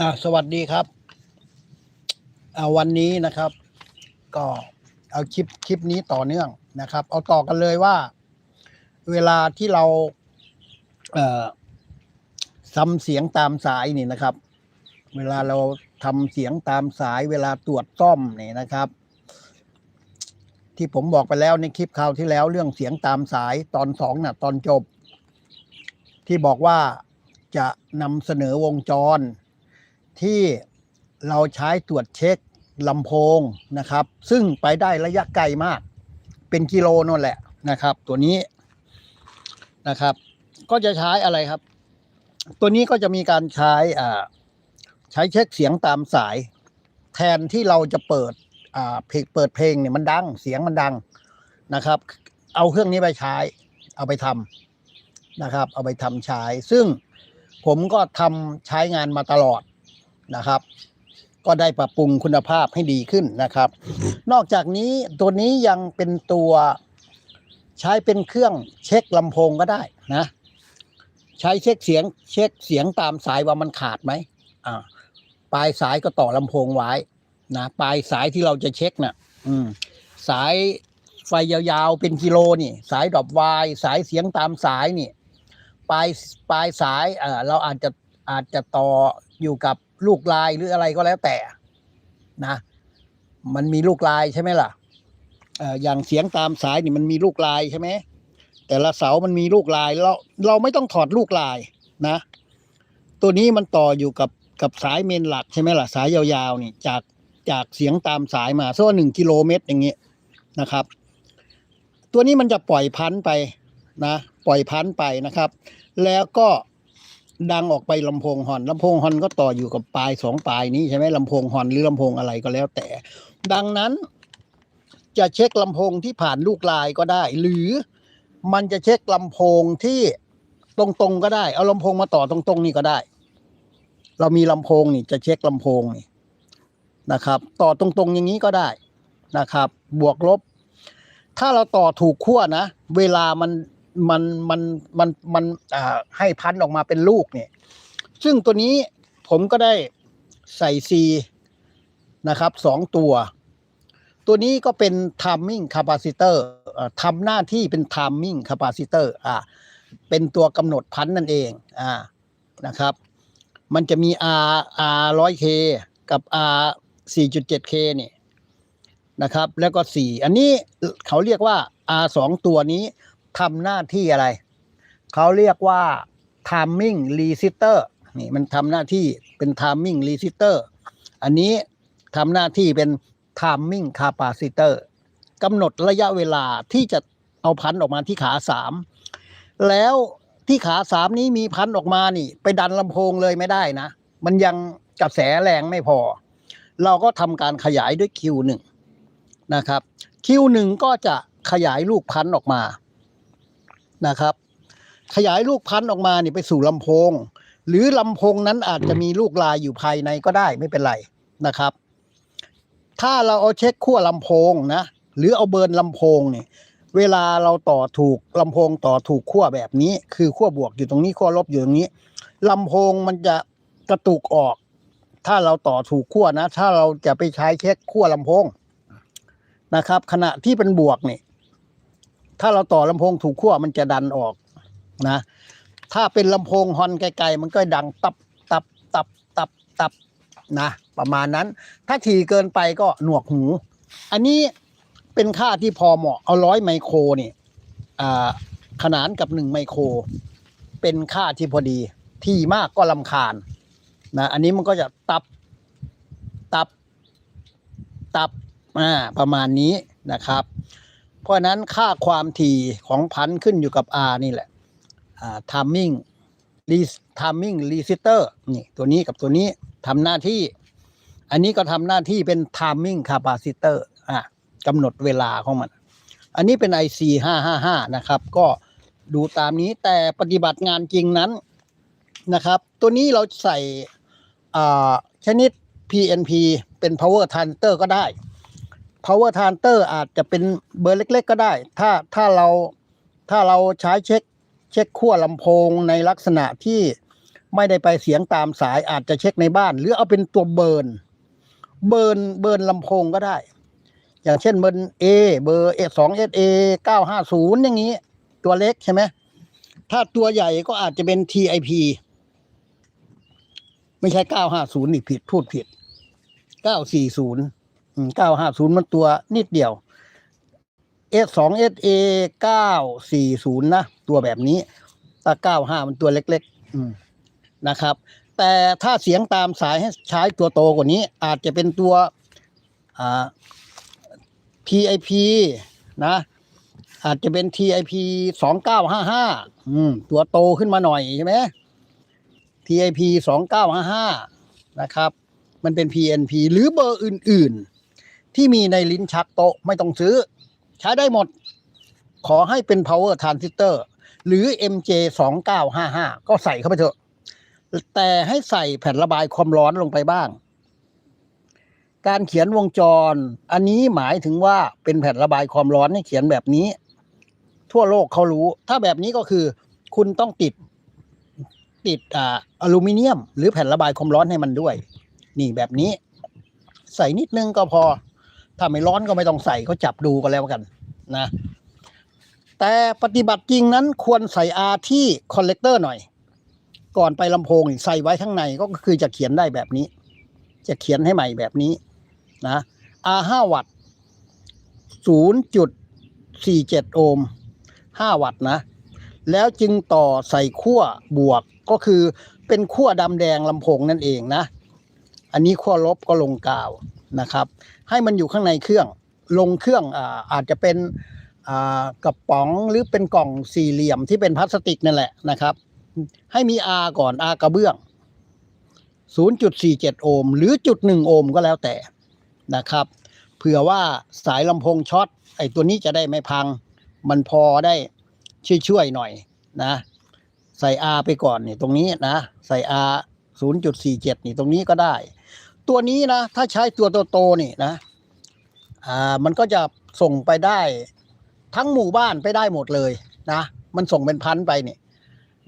อ่าสวัสดีครับอ่าวันนี้นะครับ ก็เอาคลิปคลิปนี้ต่อเนื่องนะครับ เอาต่อกันเลยว่า เวลาที่เราเอ่อทำเสียงตามสายนี่นะครับ เวลาเราทำเสียงตามสาย เวลาตรวจซ่อมนี่นะครับ ที่ผมบอกไปแล้วในคลิปคราวที่แล้ว เรื่องเสียงตามสายตอนสองน่ะ ตอนจบ ที่บอกว่าจะนำเสนอวงจร ที่เราใช้ตรวจเช็คลำโพงนะครับ ซึ่งไปได้ระยะไกลมาก เป็นกิโลนั่นแหละนะครับ ตัวนี้นะครับ ก็จะใช้อะไรครับ ตัวนี้ก็จะมีการใช้อ่าใช้เช็คเสียงตามสาย แทนที่เราจะเปิดอ่าเพลงเปิดเพลงเนี่ยมันดังเสียงมันดังนะครับ เอาเครื่องนี้ไปใช้ เอาไปทำนะครับ เอาไปทำใช้ ซึ่งผมก็ทำใช้งานมาตลอด นะครับ ก็ได้ปรับปรุงคุณภาพให้ดีขึ้นนะครับ นอกจากนี้ตัวนี้ยังเป็นตัวใช้เป็นเครื่องเช็คลำโพงก็ได้นะใช้เช็คเสียงเช็คเสียงตามสายว่ามันขาดไหมอ่าปลายสายก็ต่อลำโพงไว้นะปลายสายที่เราจะเช็คน่ะ อืม สายไฟยาวๆเป็นกิโลนี่ สายดรอปวายสายเสียงตามสายนี่ ปลายปลายสายเอ่อเราอาจจะอาจจะต่ออยู่กับ ลูกลายหรืออะไรก็แล้วแต่นะ มันมีลูกลายใช่ไหมล่ะอย่างเสียงตามสายนี่มันมีลูกลายใช่ไหมแต่ละเสามันมีลูกลายเราเราไม่ต้องถอดลูกลายนะ ตัวนี้มันต่ออยู่กับกับสายเมนหลักใช่ไหมล่ะสายยาวๆนี่จากจากเสียงตามสายมาสักหนึ่งกิโลเมตรอย่างเงี้ยนะครับ ตัวนี้มันจะปล่อยพันธ์ไปนะ ปล่อยพันธ์ไปนะครับ แล้วก็ ดังออกไปลำโพงฮอนลำโพงฮอนก็ต่ออยู่กับปลายสองปลายนี้ใช่ไหมลำโพงฮอนหรือลำโพงอะไรก็แล้วแต่ ดังนั้น จะเช็คลำโพงที่ผ่านลูกลายก็ได้ หรือมันจะเช็คลำโพงที่ตรงๆก็ได้ เอาลำโพงมาต่อตรงๆนี่ก็ได้ เรามีลำโพงนี่จะเช็คลำโพงนี่นะครับ ต่อตรงๆอย่างนี้ก็ได้นะครับ บวกลบ ถ้าเราต่อถูกขั้วนะ เวลามัน มันมันมันมันให้พันธุ์ออกมาเป็นลูกเนี่ย ซึ่งตัวนี้ผมก็ได้ใส่ซีนะครับสองตัว ตัวนี้ก็เป็น timing capacitor เอ่อทำหน้าที่เป็น timing capacitor อ่าเป็นตัวกำหนดพันธุ์นั่นเองอ่านะครับ มันจะมี R R 100K กับ R 4.7K นี่นะครับ แล้วก็ 4 อันนี้เขาเรียกว่า R สองตัวนี้ ทำหน้าที่อะไร เขาเรียกว่า timing resistor นี่มันทำหน้าที่เป็น timing resistor อันนี้ทำหน้าที่เป็น timing capacitor กำหนดระยะเวลาที่จะเอาพันธุ์ออกมาที่ขาสามแล้วที่ขาสามนี้มีพันธุ์ออกมานี่ ไปดันลำโพงเลยไม่ได้นะ มันยังกระแสแรงไม่พอ เราก็ทำการขยายด้วย Q1 นะครับ Q1 ก็จะขยายลูกพันธุ์ออกมา นะครับ ขยายลูกพันธุ์ออกมาเนี่ยไปสู่ลำโพง หรือลำโพงนั้นอาจจะมีลูกลายอยู่ภายในก็ได้ไม่เป็นไรนะครับ ถ้าเราเอาเช็คขั้วลำโพงนะหรือเอาเบิร์นลำโพงเนี่ยเวลาเราต่อถูกลำโพงต่อถูกขั้วแบบนี้ คือขั้วบวกอยู่ตรงนี้ขั้วลบอยู่ตรงนี้ลำโพงมันจะกระตุกออก ถ้าเราต่อถูกขั้วนะ ถ้าเราจะไปใช้เช็คขั้วลำโพงนะครับ ขณะที่เป็นบวกนี่ ถ้าเราต่อลำโพงถูกขั้วมันจะดันออกนะ ถ้าเป็นลำโพงฮอนไกลๆมันก็ดังตับตับตับตับตับนะประมาณนั้น ถ้าถี่เกินไปก็หนวกหู อันนี้เป็นค่าที่พอเหมาะเอาร้อยไมโครนี่ขนานกับหนึ่งไมโคร เป็นค่าที่พอดีที่มากก็ลำคาญนะอันนี้มันก็จะตับตับตับประมาณนี้นะครับ เพราะนั้นค่าความถี่ของพันขึ้นอยู่กับ R นี่แหละอ่า timing re timing resistor นี่ตัวนี้กับตัวนี้ทำหน้าที่ อันนี้ก็ทำหน้าที่เป็น timing capacitor อะกำหนดเวลาของมัน อันนี้เป็น IC 555 นะครับ ก็ดูตามนี้แต่ปฏิบัติงานจริงนั้นนะครับ ตัวนี้เราใส่ชนิด PNP เป็น power transistor ก็ได้ power transistor อาจจะเป็นเบอร์เล็ก ๆ ก็ได้ ถ้าถ้าเราถ้าเราใช้เช็คเช็คขั้วลำโพงในลักษณะที่ไม่ได้ไปเสียงตามสายอาจจะเช็คในบ้าน หรือเอาเป็นตัวเบิร์นเบิร์นเบิร์นลำโพงก็ได้ อย่างเช่นเบิร์นเอเบอร์เอสองเอสเอเก้าห้าศูนย์อย่างนี้ ตัวเล็กใช่ไหมถ้าตัวใหญ่ก็อาจจะเป็น TIP ไม่ใช่เก้าห้าศูนย์นี่ผิดพูดผิดเก้าสี่ศูนย์ เก้าห้าศูนย์มันตัวนิดเดียว S สอง S A เก้าสี่ศูนย์นะตัวแบบนี้ถ้าเก้าห้ามันตัวเล็กๆนะครับ แต่ถ้าเสียงตามสายให้ใช้ตัวโตกว่านี้ อาจจะเป็นตัว TIP นะอาจจะเป็น TIP สองเก้าห้าห้าอืมตัวโตขึ้นมาหน่อยใช่ไหม TIP สองเก้าห้าห้านะครับ มันเป็น PNP หรือเบอร์อื่น ๆ ที่มีในลิ้นชักโต๊ะไม่ต้องซื้อ ใช้ได้หมด ขอให้เป็น power transistor หรือ MJ 2955ก็ใส่เข้าไปเถอะ แต่ให้ใส่แผ่นระบายความร้อนลงไปบ้าง การเขียนวงจร อันนี้หมายถึงว่าเป็นแผ่นระบายความร้อนให้เขียนแบบนี้ ทั่วโลกเขารู้ ถ้าแบบนี้ก็คือ คุณต้องติด ติดออลูมิเนียม หรือแผ่นระบายความร้อนให้มันด้วย นี่แบบนี้ ใส่นิดนึงก็พอ ถ้าไม่ร้อนก็ไม่ต้องใส่ก็จับดูกันแล้วกันนะ แต่ปฏิบัติจริงนั้นควรใส่อาที่คอนเลกเตอร์หน่อย ก่อนไปลำโพงใส่ไว้ข้างในก็คือจะเขียนได้แบบนี้ จะเขียนให้ใหม่แบบนี้นะ R ห้าวัตต์ศูนย์จุดสี่เจ็ดโอห์มห้าวัตต์นะ แล้วจึงต่อใส่ขั้วบวกก็คือเป็นขั้วดำแดงลำโพงนั่นเองนะ อันนี้ขั้วลบก็ลงกาว นะครับ ให้มันอยู่ข้างในเครื่อง ลงเครื่องอาอาจจะเป็นกระป๋องหรือเป็นกล่องสี่เหลี่ยมที่เป็นพลาสติกนั่นแหละนะครับ ให้มี R ก่อน R กระเบื้อง 0.47 โอห์มหรือจุด1โอห์มก็แล้วแต่นะครับ เผื่อว่าสายลำโพงช็อตไอ้ตัวนี้จะได้ไม่พัง มันพอได้ช่วยๆหน่อยนะ ใส่ R ไปก่อนนี่ตรงนี้นะ ใส่ R 0.47 นี่ตรงนี้ก็ได้ ตัวนี้นะ ถ้าใช้ตัวโตๆนี่นะ อ่า มันก็จะส่งไปได้ ทั้งหมู่บ้านไปได้หมดเลยนะ มันส่งเป็นพันไปนี่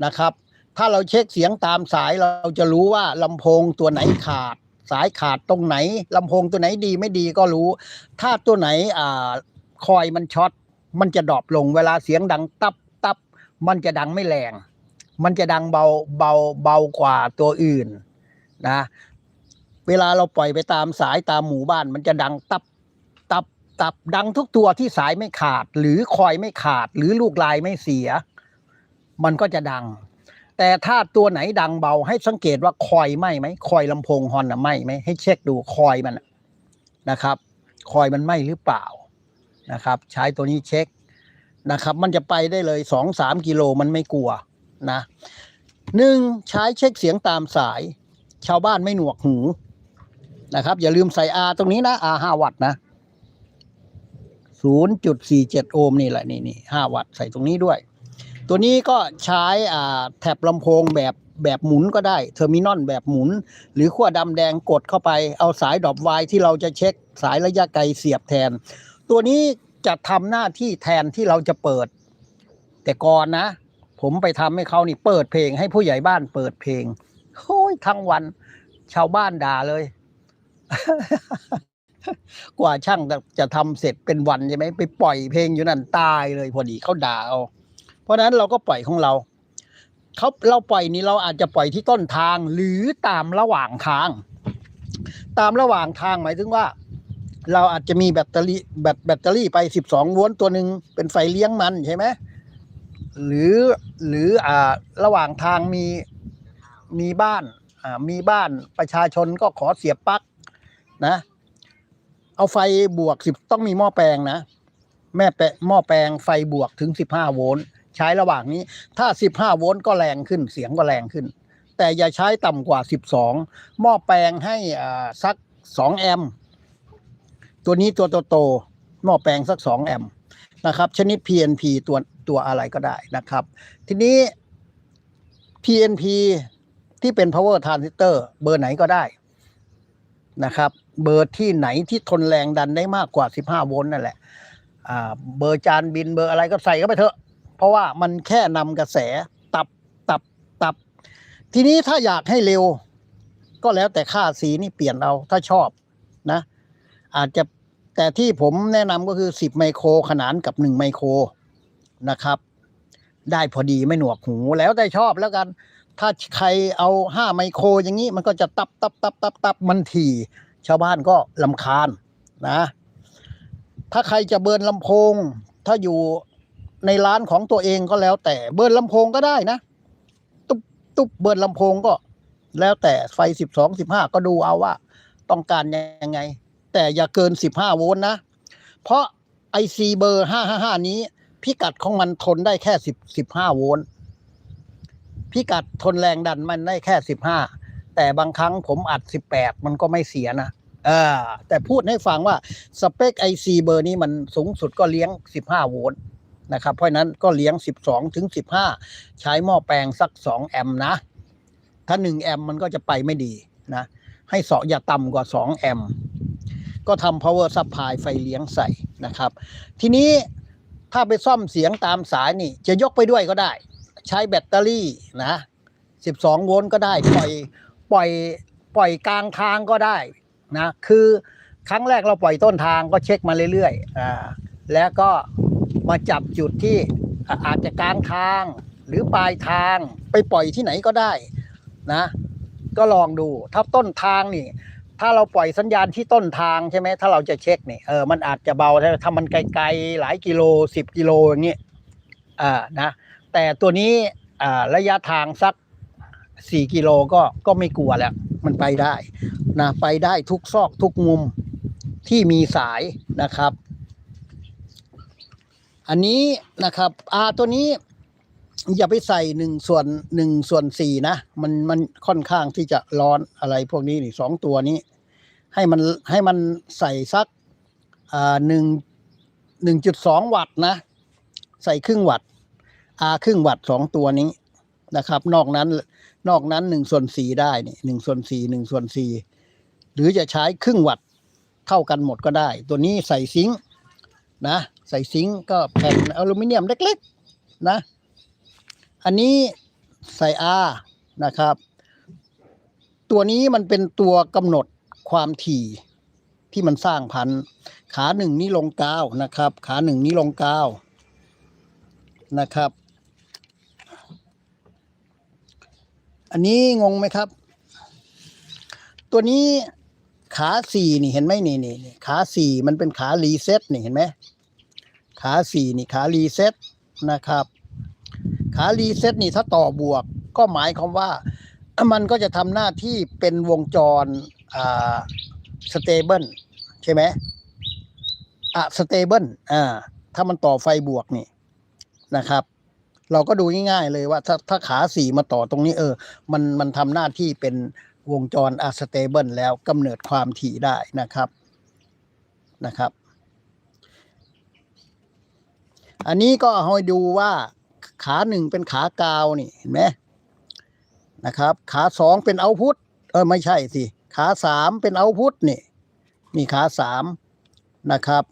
นะครับ ถ้าเราเช็คเสียงตามสายเราจะรู้ว่าลำโพงตัวไหนขาด สายขาดตรงไหนลำโพงตัวไหนดีไม่ดีก็รู้ ถ้าตัวไหนอ่าคอยมันช็อตมันจะดรอปลงเวลาเสียงดังตับตับมันจะดังไม่แรง มันจะดังเบาเบาเบากว่าตัวอื่นนะ เวลาเราปล่อยไปตามสายตามหมู่บ้าน มันจะดังตับตับตับดังทุกตัวที่สายไม่ขาด หรือคอยไม่ขาด หรือลูกลายไม่เสีย มันก็จะดัง แต่ถ้าตัวไหนดังเบาให้สังเกตว่าคอยไหมไหมคอยลำโพงฮอนอะไหมไหมให้เช็คดูคอยมันนะครับ คอยมันไหมหรือเปล่านะครับ ใช้ตัวนี้เช็คนะครับ มันจะไปได้เลยสองสามกิโลมันไม่กลัวนะหนึ่งใช้เช็คเสียงตามสาย ชาวบ้านไม่หนวกหู นะครับ อย่าลืมใส่ R ตรงนี้นะ R ห้าวัตต์นะศูนย์จุดสี่เจ็ดโอห์มนี่แหละนี่นี่ห้าวัตต์ใส่ตรงนี้ด้วย ตัวนี้ก็ใช้อ่าแท็บลำโพงแบบแบบหมุนก็ได้เทอร์มินอลแบบหมุน หรือขั้วดำแดงกดเข้าไป เอาสายดอปไวที่เราจะเช็คสายระยะไกลเสียบแทน ตัวนี้จะทำหน้าที่แทนที่เราจะเปิด แต่ก่อนนะ ผมไปทำให้เขานี่เปิดเพลงให้ผู้ใหญ่บ้านเปิดเพลงโอ้ยทั้งวันชาวบ้านด่าเลย กว่าช่างจะจะทำเสร็จเป็นวันใช่ไหมไปปล่อยเพลงอยู่นั่นตายเลยพอดีเขาด่าเอา เพราะฉะนั้นเราก็ปล่อยของเราเขาเราปล่อยนี้เราอาจจะปล่อยที่ต้นทางหรือตามระหว่างทาง ตามระหว่างทางหมายถึงว่า เราอาจจะมีแบตเตอรี่แบตแบตเตอรี่ไปสิบสองโวลต์ตัวหนึ่งเป็นไฟเลี้ยงมันใช่ไหมหรือหรืออ่าระหว่างทางมีมีบ้านอ่ามีบ้านประชาชนก็ขอเสียบปลั๊ก นะ เอาไฟบวกสิบต้องมีหม้อแปลงนะ แม่แปะหม้อแปลงไฟบวกถึงสิบห้าโวลต์ใช้ระหว่างนี้ ถ้าสิบห้าโวลต์ก็แรงขึ้นเสียงก็แรงขึ้น แต่อย่าใช้ต่ำกว่าสิบสองหม้อแปลงให้อ่าสักสองแอมตัวนี้ตัวโตๆหม้อแปลงสักสองแอมนะครับ ชนิด PNP ตัวตัวอะไรก็ได้นะครับ ทีนี้ PNP ที่เป็น power transistor เบอร์ไหนก็ได้นะครับ เบอร์ที่ไหนที่ทนแรงดันได้มากกว่า 15 โวลต์นั่นแหละเบอร์จานบินเบอร์อะไรก็ใส่เข้าไปเถอะ เพราะว่ามันแค่นำกระแสตับตับตับ ทีนี้ถ้าอยากให้เร็ว ก็แล้วแต่ค่าสีนี่เปลี่ยนเอาถ้าชอบนะ อาจจะแต่ที่ผมแนะนำก็คือ 10 ไมโครขนานกับ 1 ไมโครนะครับ ได้พอดีไม่หนวกหูแล้วแต่ชอบแล้วกัน ถ้าใครเอา 5 ไมโครอย่างนี้มันก็จะตับตับตับตับตับมันถี่ ชาวบ้านก็ลำคาญนะ ถ้าใครจะเบิร์นลำโพง ถ้าอยู่ในร้านของตัวเองก็แล้ว แต่เบิร์นลำโพงก็ได้นะ ตุ๊บตุ๊บเบิร์นลำโพงก็แล้วแต่ไฟสิบสองสิบห้าก็ดูเอาว่า ต้องการยังไง แต่อย่าเกินสิบห้าโวลต์นะ เพราะไอซีเบอร์ห้าห้าห้านี้ พิกัดของมันทนได้แค่สิบสิบห้าโวลต์พิกัดทนแรงดันมันได้แค่สิบห้า แต่บางครั้งผมอัดสิบแปดมันก็ไม่เสียนะเออแต่พูดให้ฟังว่าสเปคไอซีเบอร์นี้มันสูงสุดก็เลี้ยงสิบห้าโวลต์นะครับ เพราะนั้นก็เลี้ยงสิบสองถึงสิบห้าใช้หม้อแปลงสักสองแอมป์นะ ถ้าหนึ่งแอมป์มันก็จะไปไม่ดีนะ ให้เสาะอย่าต่ำกว่าสองแอมป์ก็ทำ power supply ไฟเลี้ยงใส่นะครับ ทีนี้ถ้าไปซ่อมเสียงตามสายนี่ จะยกไปด้วยก็ได้ ใช้แบตเตอรี่นะ 12 โวลต์ก็ได้ปล่อย ปล่อยปล่อยกลางทางก็ได้นะคือครั้งแรกเราปล่อยต้นทางก็เช็คมาเรื่อยๆอ่าแล้วก็มาจับจุดที่อาจจะกลางทางหรือปลายทางไปปล่อยที่ไหนก็ได้นะ ก็ลองดูถ้าต้นทางนี่ ถ้าเราปล่อยสัญญาณที่ต้นทางใช่ไหมถ้าเราจะเช็คนี่เออมันอาจจะเบาถ้ามันไกลๆหลายกิโลสิบกิโลอย่างนี้ยอ่านะแต่ตัวนี้อ่าระยะทางสัก สี่กิโลก็ก็ไม่กลัวแล้ว มันไปได้นะไปได้ทุกซอกทุกมุมที่มีสายนะครับ อันนี้นะครับอาตัวนี้อย่าไปใส่หนึ่งส่วนหนึ่งส่วนสี่นะ มันมันค่อนข้างที่จะร้อนอะไรพวกนี้นี่สองตัวนี้ ให้มันให้มันใส่สักอ่าหนึ่งหนึ่งจุดสองวัตต์นะ ใส่ครึ่งวัตต์อาครึ่งวัตต์สองตัวนี้นะครับ นอกนั้น นอกนั้นหนึ่งส่วนสี่ได้นี่หนึ่งส่วนสี่หนึ่งส่วนสี่หรือจะใช้ครึ่งวัตต์เท่ากันหมดก็ได้ ตัวนี้ใส่ซิงค์นะ ใส่ซิงค์ก็แผ่นอลูมิเนียมเล็กๆนะ อันนี้ใส่ R นะครับ ตัวนี้มันเป็นตัวกำหนดความถี่ที่มันสร้างพันขาหนึ่งนี้ลงกาวนะครับ ขาหนึ่งนี้ลงกาวนะครับ อันนี้งงไหมครับ ตัวนี้ขาสี่นี่เห็นไหมนี่นี่ขาสี่มันเป็นขารีเซ็ตนี่เห็นไหมขาสี่นี่ขารีเซ็ตนะครับ ขารีเซ็ตนี่ถ้าต่อบวก ก็หมายความว่า มันก็จะทำหน้าที่เป็นวงจรอ่าสเตเบิลใช่ไหมอะสเตเบิลอ่าถ้ามันต่อไฟบวกนี่นะครับ เราก็ดูง่ายๆเลยว่าถ้าถ้าขาสี่มาต่อตรงนี้เออ มันมันทำหน้าที่เป็นวงจรอะสเตเบิลแล้วกำเนิดความถี่ได้นะครับนะครับ อันนี้ก็ให้ดูว่าขาหนึ่งเป็นขากาวนี่เห็นไหมนะครับ ขาสองเป็นเอาพุทเออไม่ใช่สิขาสามเป็นเอาพุทนี่นี่ขาสามนะครับ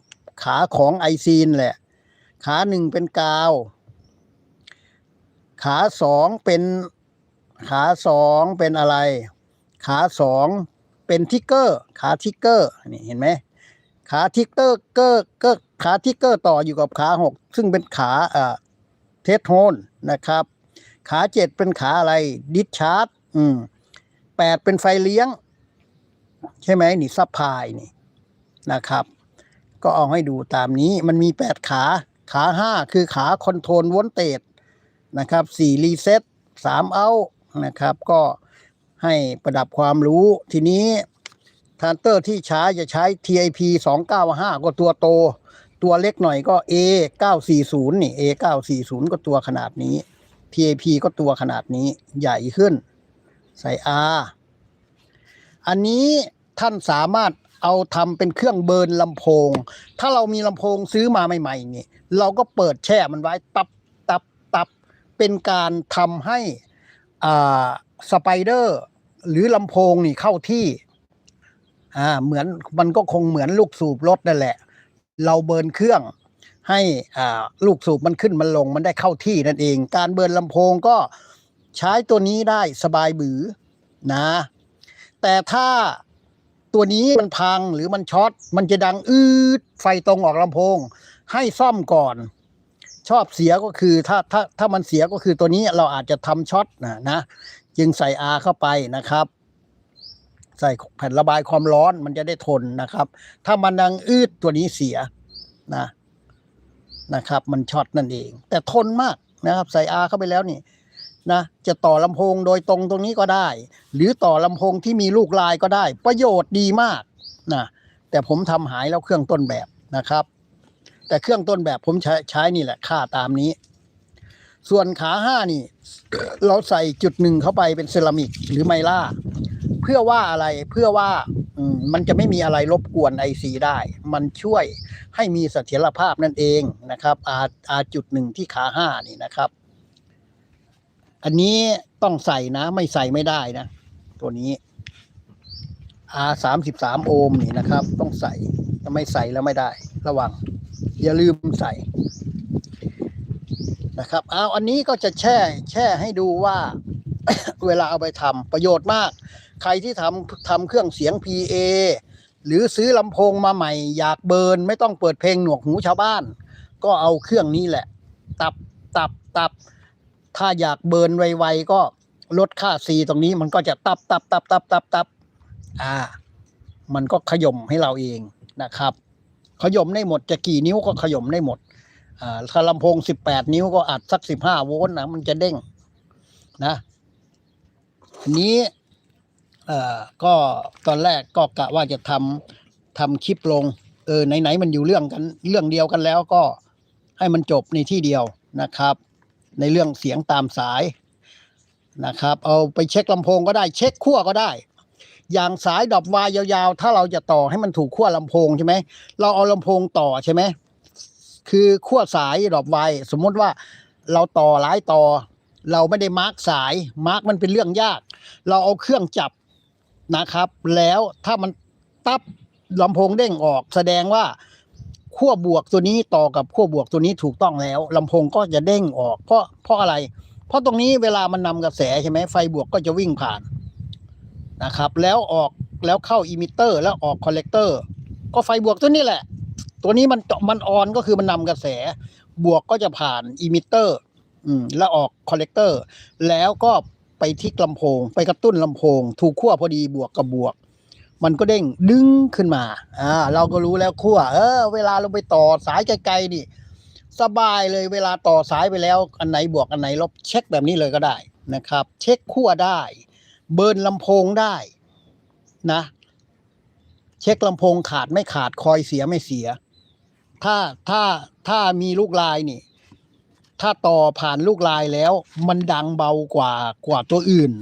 ขาของไอซีนแหละ ขาหนึ่งเป็นกาว ขาสองเป็นขาสองเป็นอะไร ขาสองเป็นทิกเกอร์ ขาทิกเกอร์นี่เห็นไหมขาทิกเกอร์เกอร์เกอร์ขาทิกเกอร์ต่ออยู่กับขาหกซึ่งเป็นขาเอ่อเทสโฮนนะครับ ขาเจ็ดเป็นขาอะไรดิชาร์ดอืมแปดเป็นไฟเลี้ยง ใช่ไหมนี่ซับพายนี่นะครับ ก็เอาให้ดูตามนี้มันมีแปดขาขาห้าคือขาคอนโทรลวนเตจ นะครับสี่รีเซ็ตสามเอานะครับ ก็ให้ประดับความรู้ทีนี้ทานเตอร์ที่ใช้จะใช้ TIP 295 ก็ตัวโต ตัวเล็กหน่อยก็ A 940นี่ A 940ก็ตัวขนาดนี้ TIP ก็ตัวขนาดนี้ใหญ่ขึ้น ใส่ R อันนี้ท่านสามารถเอาทำเป็นเครื่องเบิร์นลำโพง ถ้าเรามีลำโพงซื้อมาใหม่ๆนี่ เราก็เปิดแช่มันไว้ตับตับตับ เป็นการทำให้อ่าสไปเดอร์หรือลำโพงนี่เข้าที่อ่าเหมือนมันก็คงเหมือนลูกสูบรถนั่นแหละ เราเบิร์นเครื่องให้อ่าลูกสูบมันขึ้นมันลงมันได้เข้าที่นั่นเอง การเบิร์นลำโพงก็ใช้ตัวนี้ได้สบายบือนะ แต่ถ้าตัวนี้มันพังหรือมันช็อตมันจะดังอืดไฟตรงออกลำโพง ให้ซ่อมก่อน ชอบเสียก็คือถ้าถ้าถ้ามันเสียก็คือตัวนี้เราอาจจะทำช็อตนะนะจึงใส่ R เข้าไปนะครับ ใส่แผ่นระบายความร้อนมันจะได้ทนนะครับ ถ้ามันดังอืดตัวนี้เสียนะนะครับ มันช็อตนั่นเอง แต่ทนมากนะครับ ใส่ R เข้าไปแล้วนี่นะจะต่อลำโพงโดยตรงตรงนี้ก็ได้ หรือต่อลำโพงที่มีลูกลายก็ได้ ประโยชน์ดีมากนะแต่ผมทำหายแล้วเครื่องต้นแบบนะครับ แต่เครื่องต้นแบบผมใช้ใช้นี่แหละค่าตามนี้ ส่วนขาห้านี่ เราใส่จุดหนึ่งเข้าไปเป็นเซรามิกหรือไมล่า เพื่อว่าอะไรเพื่อว่ามมันจะไม่มีอะไรรบกวนไอซีได้ มันช่วยให้มีเสถียรภาพนั่นเองนะครับอาอาจุดหนึ่งที่ขาห้านี่นะครับ อันนี้ต้องใส่นะ ไม่ใส่ไม่ได้นะ ตัวนี้ R สามสิบสามโอห์มนี่นะครับ ต้องใส่ถ้าไม่ใส่แล้วไม่ได้ ระวัง อย่าลืมใส่นะครับเอาอันนี้ก็จะแช่แช่ให้ดูว่า เวลาเอาไปทำประโยชน์มาก ใครที่ทำทำเครื่องเสียง PA หรือซื้อลำโพงมาใหม่ อยากเบิร์นไม่ต้องเปิดเพลงหนวกหูชาวบ้าน ก็เอาเครื่องนี้แหละ ตับตับตับ ถ้าอยากเบิร์นไวๆก็ลดค่าซีตรงนี้มันก็จะตับตับตับตับตับตับอ่า มันก็ขย่มให้เราเองนะครับ ขย่มได้หมดจะกี่นิ้วก็ขย่มได้หมดอ่าถ้าลำโพงสิบแปดนิ้วก็อัดสักสิบห้าโวลต์นะมันจะเด้งนะอันนี้เอ่อก็ตอนแรกก็กะว่าจะทำทำคลิปลง เออไหนๆมันอยู่เรื่องกันเรื่องเดียวกันแล้วก็ให้มันจบในที่เดียวนะครับ ในเรื่องเสียงตามสายนะครับ เอาไปเช็คลำโพงก็ได้ เช็คขั้วก็ได้ อย่างสายดอกวายยาวๆ ถ้าเราจะต่อให้มันถูกขั้วลำโพงใช่ไหมเราเอาลำโพงต่อใช่ไหมคือขั้วสายดรอปไวสมมติว่าเราต่อหลายต่อ เราไม่ได้มาร์กสายมาร์กมันเป็นเรื่องยาก เราเอาเครื่องจับนะครับ แล้วถ้ามันตับลำโพงเด้งออก แสดงว่าขั้วบวกตัวนี้ต่อกับขั้วบวกตัวนี้ถูกต้องแล้วลำโพงก็จะเด้งออก เพราะเพราะอะไร เพราะตรงนี้เวลามันนำกระแสใช่ไหมไฟบวกก็จะวิ่งผ่าน นะครับ แล้วออกแล้วเข้าอิมิเตอร์แล้วออกคอลเลกเตอร์ก็ไฟบวกตัวนี้แหละ ตัวนี้มันมันออนก็คือมันนำกระแส บวกก็จะผ่านอิมิเตอร์อืมแล้วออกคอลเลกเตอร์แล้วก็ไปที่ลำโพง ไปกระตุ้นลำโพง ถูกขั้วพอดีบวกกับบวก มันก็เด้งดึงขึ้นมาอ่าเราก็รู้แล้วขั้วเออ เวลาเราไปต่อสายไกลๆนี่ สบายเลยเวลาต่อสายไปแล้ว อันไหนบวกอันไหนลบเช็คแบบนี้เลยก็ได้นะครับ เช็คขั้วได้ เบิร์นลำโพงได้นะ เช็คลำโพงขาดไม่ขาดคอยเสียไม่เสีย ถ้าถ้าถ้ามีลูกลายนี่ ถ้าต่อผ่านลูกลายแล้ว มันดังเบากว่ากว่าตัวอื่น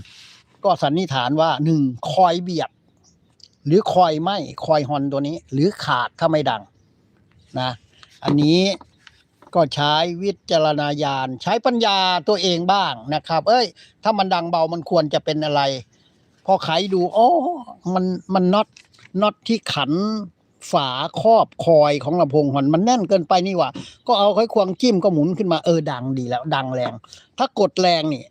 ก็สันนิษฐานว่าหนึ่งคอยเบียด หรือคอยไหมคอยฮอนตัวนี้ หรือขาดถ้าไม่ดังนะ อันนี้ ก็ใช้วิจารณญาณใช้ปัญญาตัวเองบ้างนะครับ เอ้ย ถ้ามันดังเบามันควรจะเป็นอะไร พอไขดูโอ้มันมันน็อตน็อตที่ขันฝาครอบคอยของลำโพงฮอนมันแน่นเกินไปนี่ว่า ก็เอาไขควงจิ้มก็หมุนขึ้นมาเออดังดีแล้ว ดังแรง ถ้ากดแรงนี่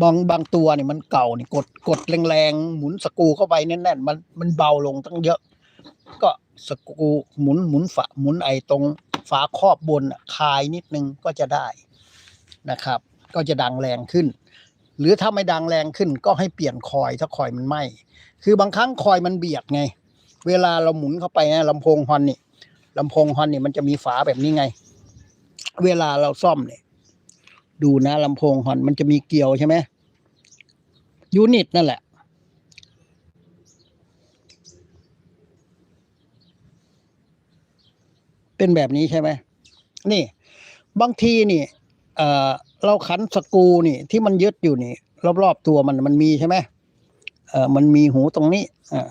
บางบางตัวนี่มันเก่านี่กดกดแรงๆหมุนสกูเข้าไปแน่นๆมันมันเบาลงตั้งเยอะ ก็สกูหมุนหมุนฝาหมุนไอตรง ฝาครอบบนคายนิดนึงก็จะได้นะครับ ก็จะดังแรงขึ้น หรือถ้าไม่ดังแรงขึ้นก็ให้เปลี่ยนคอยถ้าคอยมันไหมคือบางครั้งคอยมันเบียดไง เวลาเราหมุนเข้าไปนะลำโพงฮอนนี่ลำโพงฮอนนี่มันจะมีฝาแบบนี้ไง เวลาเราซ่อมเนี่ย ดูนะลำโพงฮอนมันจะมีเกลียวใช่ไหมยูนิตนั่นแหละ เป็นแบบนี้ใช่ไหมนี่ บางทีนี่เออเราขันสกูนี่ ที่มันยึดอยู่นี่ รอบๆตัวมันมันมีใช่ไหมเออมันมีหูตรงนี้อ่า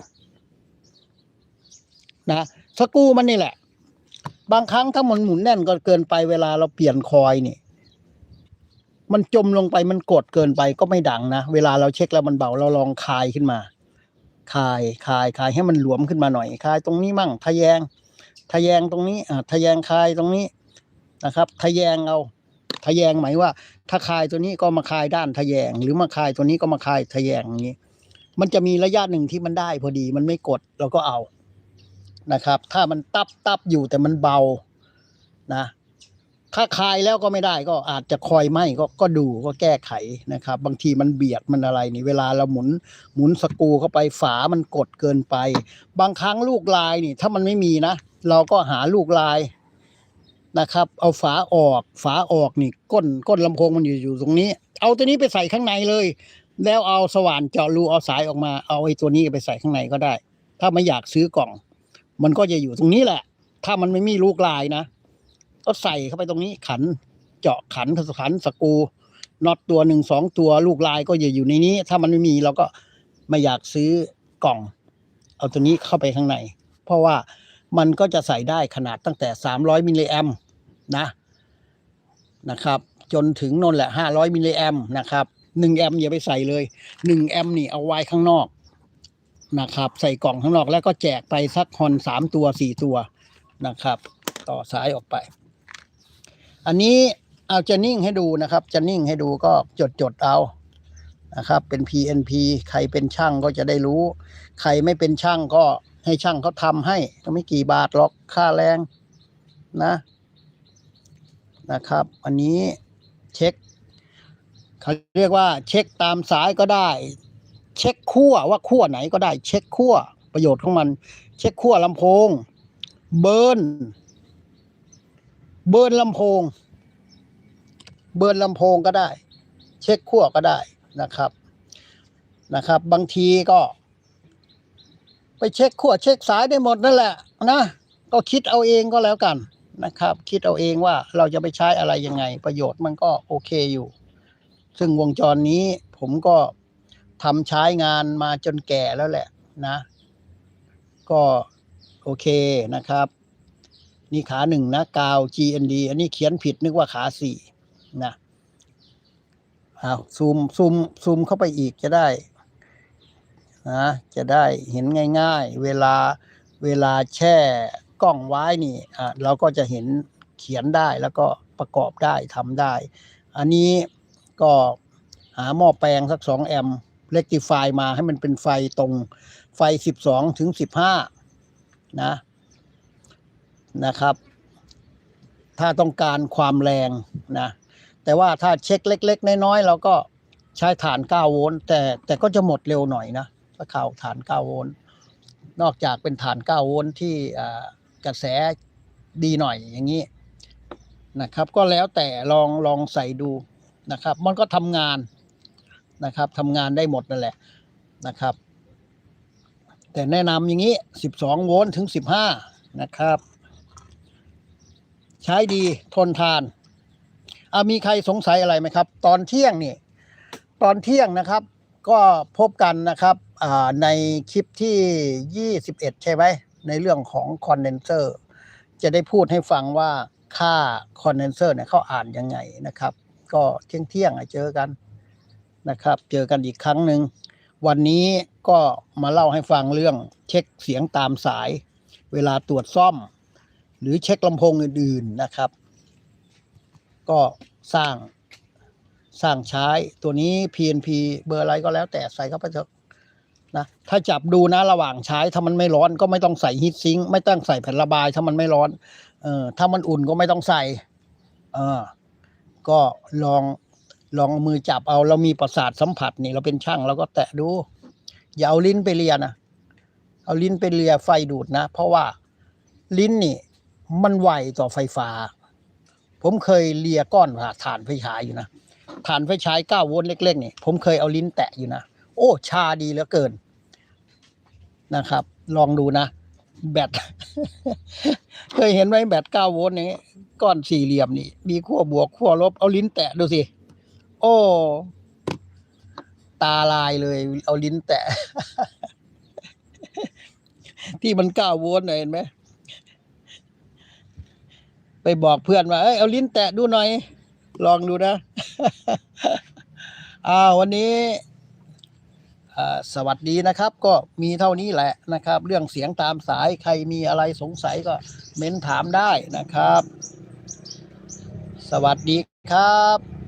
นะสกูมันนี่แหละ บางครั้งถ้ามันหมุนแน่นก็เกินไปเวลาเราเปลี่ยนคอยนี่ มันจมลงไปมันกดเกินไปก็ไม่ดังนะ เวลาเราเช็คแล้วมันเบาเราลองคลายขึ้นมาคลายคลายคลายให้มันหลวมขึ้นมาหน่อยคลายตรงนี้มั่งทะแยง ทะแยงตรงนี้อ่าทะแยงคายตรงนี้นะครับ ทะแยงเอาทะแยงหมายว่า ถ้าคายตัวนี้ก็มาคายด้านทะแยง หรือมาคายตัวนี้ก็มาคายทะแยงอย่างนี้ มันจะมีระยะหนึ่งที่มันได้พอดีมันไม่กดเราก็เอานะครับ ถ้ามันตับตับอยู่แต่มันเบานะ ถ้าคายแล้วก็ไม่ได้ก็อาจจะคอยไหมก็ก็ดูก็แก้ไขนะครับ บางทีมันเบียดมันอะไรนี่ เวลาเราหมุนหมุนสกูเข้าไปฝามันกดเกินไป บางครั้งลูกลายนี่ ถ้ามันไม่มีนะ เราก็หาลูกลายนะครับ เอาฝาออกฝาออกนี่ก้นก้นลำโพงมันอยู่อยู่ตรงนี้ เอาตัวนี้ไปใส่ข้างในเลย แล้วเอาสว่านเจาะรูเอาสายออกมา เอาไอ้ตัวนี้ไปใส่ข้างในก็ได้ ถ้าไม่อยากซื้อกล่อง มันก็จะอยู่ตรงนี้แหละ ถ้ามันไม่มีลูกลายนะก็ใส่เข้าไปตรงนี้ขัน เจาะขันขันสกูน็อตตัวหนึ่งสองตัวลูกลายก็จะอยู่ในนี้ ถ้ามันไม่มีเราก็ไม่อยากซื้อกล่อง เอาตัวนี้เข้าไปข้างใน เพราะว่า มันก็จะใส่ได้ขนาดตั้งแต่สามร้อยมิลลิแอมนะนะครับ จนถึงนนแหละห้าร้อยมิลลิแอมนะครับหนึ่งแอมอย่าไปใส่เลยหนึ่งแอมนี่เอาไว้ข้างนอกนะครับ ใส่กล่องข้างนอกแล้วก็แจกไปสักคอนสามตัวสี่ตัวนะครับ ต่อสายออกไป อันนี้เอาจะนิ่งให้ดูนะครับ จะนิ่งให้ดูก็จดจดเอานะครับ เป็น PNP ใครเป็นช่างก็จะได้รู้ ใครไม่เป็นช่างก็ ให้ช่างเขาทำให้ก็ไม่กี่บาทหรอกค่าแรงนะนะครับ อันนี้เช็คเขาเรียกว่าเช็คตามสายก็ได้ เช็คขั้วว่าขั้วไหนก็ได้ เช็คขั้วประโยชน์ของมัน เช็คขั้วลำโพง เบิร์นเบิร์นลำโพง เบิร์นลำโพงก็ได้ เช็คขั้วก็ได้นะครับนะครับ บางทีก็ ไปเช็คขั้วเช็คสายได้หมดนั่นแหละนะก็คิดเอาเองก็แล้วกันนะครับ คิดเอาเองว่าเราจะไปใช้อะไรยังไง ประโยชน์มันก็โอเคอยู่ ซึ่งวงจรนี้ผมก็ทำใช้งานมาจนแก่แล้วแหละนะ ก็โอเคนะครับ นี่ขาหนึ่งนะกาว GND อันนี้เขียนผิดนึกว่าขาสี่นะอ้าวซูมซูมซูมเข้าไปอีกจะได้ นะจะได้เห็นง่าย ๆ เวลาเวลาแช่กล้องไว้นี่อะเราก็จะเห็นเขียนได้แล้วก็ประกอบได้ทำได้ อันนี้ก็หาหม้อแปลงสักสองแอมป์เ e กติฟายมาให้มันเป็นไฟตรงไฟสิบสองถึงสิบห้านะนะครับ ถ้าต้องการความแรงนะ แต่ว่าถ้าเช็คเล็ก ๆ น้อยๆเราก็ใช้ฐาน 9 โวลต์แต่แต่ก็จะหมดเร็วหน่อยนะ ข่าวฐาน 9 โวลต์นอกจากเป็นฐาน 9 โวลต์ที่กระแสดีหน่อยอย่างนี้นะครับ ก็แล้วแต่ลองลองใส่ดูนะครับ มันก็ทำงานนะครับทำงานได้หมดนั่นแหละนะครับ แต่แนะนำอย่างนี้ 12 โวลต์ถึง 15 นะครับ ใช้ดีทนทานอะมีใครสงสัยอะไรไหมครับ ตอนเที่ยงนี่ตอนเที่ยงนะครับ ก็พบกันนะครับ ในคลิปที่ 21 ใช่ไหมในเรื่องของคอนเดนเซอร์จะได้พูดให้ฟังว่าค่าคอนเดนเซอร์เนี่ยเขาอ่านยังไงนะครับ ก็เที่ยงเที่ยงอะเจอกันนะครับ เจอกันอีกครั้งหนึ่ง วันนี้ก็มาเล่าให้ฟังเรื่องเช็คเสียงตามสาย เวลาตรวจซ่อม หรือเช็คลำโพงอื่นๆนะครับ ก็สร้างสร้างใช้ตัวนี้ PNP เบอร์อะไรก็แล้วแต่ใส่เข้าไปเถอะ นะถ้าจับดูนะระหว่างใช้ถ้ามันไม่ร้อนก็ไม่ต้องใส่ฮีทซิงค์ไม่ต้องใส่แผ่นระบาย ถ้ามันไม่ร้อนเออถ้ามันอุ่นก็ไม่ต้องใส่เออก็ลองลองมือจับเอาเรามีประสาทสัมผัสนี่เราเป็นช่างเราก็แตะดู อย่าเอาลิ้นไปเลียนะเอาลิ้นไปเลียไฟดูดนะ เพราะว่าลิ้นนี่มันไวต่อไฟฟ้า ผมเคยเลียก้อนถ่านไฟฉายอยู่นะถ่านไฟฉายเก้าโวลต์เล็กๆนี่ผมเคยเอาลิ้นแตะอยู่นะโอ้ชาดีเหลือเกิน นะครับ ลองดูนะ แบต เคยเห็นไหมแบตเก้าโวลต์อย่างนี้ก้อนสี่เหลี่ยมนี่ มีขั้วบวกขั้วลบเอาลิ้นแตะดูสิ โอ้ ตาลายเลย เอาลิ้นแตะ ที่มันเก้าโวลต์น่ะเห็นไหมไปบอกเพื่อนว่า เอ้ย เอาลิ้นแตะดูหน่อย ลองดูนะ อ่า วันนี้ สวัสดีนะครับ ก็มีเท่านี้แหละนะครับ เรื่องเสียงตามสายใครมีอะไรสงสัยก็เม้นถามได้นะครับ สวัสดีครับ